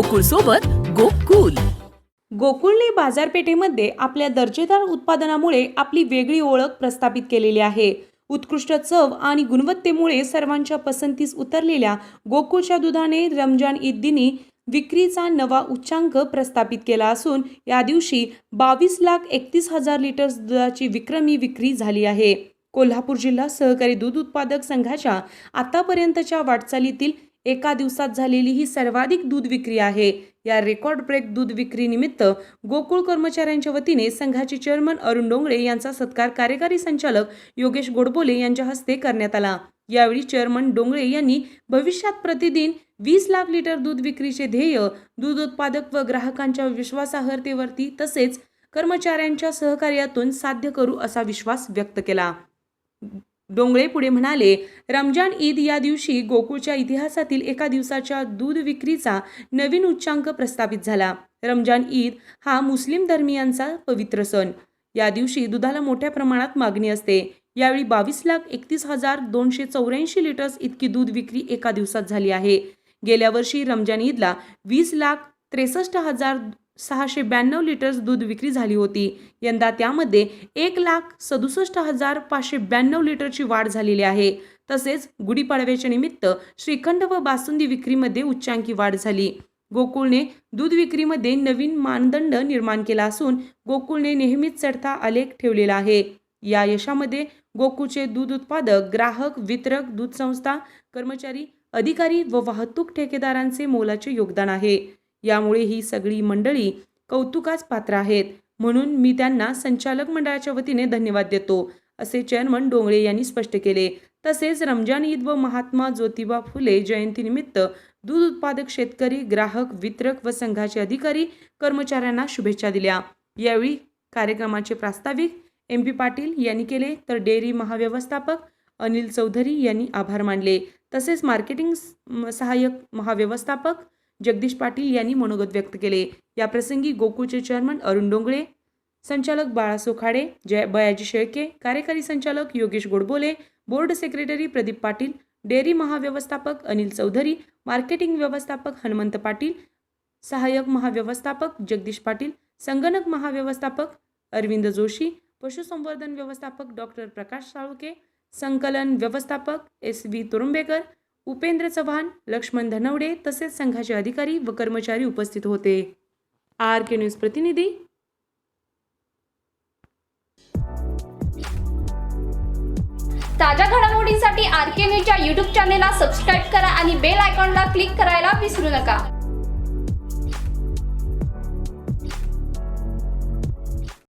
गोकुळ सोबत गोकुल. गोकुळने बाजारपेठेमध्ये आपल्या दर्जेदार उत्पादनामुळे आपली वेगळी ओळख प्रस्थापित केलेली आहे. उत्कृष्ट चव आणि गुणवत्तेमुळे सर्वांच्या पसंतीस उतरलेल्या गोकुळच्या दुधाने रमजान ईद दिनी विक्रीचा नवा उच्चांक प्रस्थापित केला असून या दिवशी बावीस लाख एकतीस हजार लिटर दुधाची विक्रमी विक्री झाली आहे. कोल्हापूर जिल्हा सहकारी दूध उत्पादक संघाच्या आतापर्यंतच्या वाटचालीतील एका दिवसात झालेली ही सर्वाधिक दूध विक्री आहे. या रेकॉर्ड ब्रेक दूध विक्रीनिमित्त गोकुळ कर्मचाऱ्यांच्या वतीने संघाचे चेअरमन अरुण डोंगळे यांचा सत्कार कार्यकारी संचालक योगेश गोडबोले यांच्या हस्ते करण्यात आला. यावेळी चेअरमन डोंगळे यांनी भविष्यात प्रतिदिन वीस लाख लिटर दूध विक्रीचे ध्येय दूध उत्पादक व ग्राहकांच्या विश्वासार्हतेवरती तसेच कर्मचाऱ्यांच्या सहकार्यातून साध्य करू असा विश्वास व्यक्त केला. डोंगळे पुढे म्हणाले रमजान ईद या दिवशी गोकुळच्या इतिहासातील एका दिवसाच्या दूध विक्रीचा नवीन उच्चांक प्रस्थापित झाला. रमजान ईद हा मुस्लिम धर्मियांचा पवित्र सण. या दिवशी दुधाला मोठ्या प्रमाणात मागणी असते. यावेळी बावीस लाख एकतीस हजार दोनशे चौऱ्याऐंशी लिटर्स इतकी दूध विक्री एका दिवसात झाली आहे. गेल्या वर्षी रमजान ईदला वीस लाख त्रेसष्ट हजार सहाशे ब्याण्णव लिटर्स दूध विक्री झाली होती. यंदा त्यामध्ये एक लाख सदुसष्ट हजार पाचशे ब्याण्णव लिटरची वाढ झालेली आहे. तसेच गुढीपाडव्याच्या निमित्त श्रीखंड व बासुंदी विक्रीमध्ये उच्चांकी वाढ झाली. गोकुळने दूध विक्रीमध्ये नवीन मानदंड निर्माण केला असून गोकुळने नेहमीच चढता आलेख ठेवलेला आहे. या यशामध्ये गोकुळचे दूध उत्पादक ग्राहक वितरक दूध संस्था कर्मचारी अधिकारी व वाहतूक ठेकेदारांचे मोलाचे योगदान आहे. यामुळे ही सगळी मंडळी कौतुकास पात्र आहेत. म्हणून मी त्यांना संचालक मंडळाच्या वतीने धन्यवाद देतो असे चेअरमन डोंगळे यांनी स्पष्ट केले. तसेच रमजान ईद व महात्मा ज्योतिबा फुले जयंतीनिमित्त दूध उत्पादक शेतकरी ग्राहक वितरक व संघाचे अधिकारी कर्मचाऱ्यांना शुभेच्छा दिल्या. यावेळी कार्यक्रमाचे प्रास्ताविक एम पी पाटील यांनी केले तर डेअरी महाव्यवस्थापक अनिल चौधरी यांनी आभार मानले. तसेच मार्केटिंग सहाय्यक महाव्यवस्थापक जगदीश पाटील यांनी मनोगत व्यक्त केले. या प्रसंगी गोकुळचे चेअरमन अरुण डोंगळे संचालक बाळा सोखाडे जय बयाजी शेळके कार्यकारी संचालक Yogesh Godbole board secretary Pradeep Patil dairy महाव्यवस्थापक अनिल चौधरी मार्केटिंग व्यवस्थापक हनुमंत पाटील सहाय्यक महाव्यवस्थापक जगदीश पाटील संगणक महाव्यवस्थापक अरविंद जोशी पशुसंवर्धन व्यवस्थापक डॉक्टर प्रकाश साळुके संकलन व्यवस्थापक एस व्ही तुरुंबेकर उपेंद्र चव्हाण लक्ष्मण धनवडे तसेच संघाचे अधिकारी व कर्मचारी उपस्थित होते. आर के न्यूज प्रतिनिधी ताज्या घडामोडींसाठी आर के न्यूजच्या यूट्यूब चॅनेलला सबस्क्राईब करा आणि बेल आयकॉनला क्लिक करायला विसरू नका.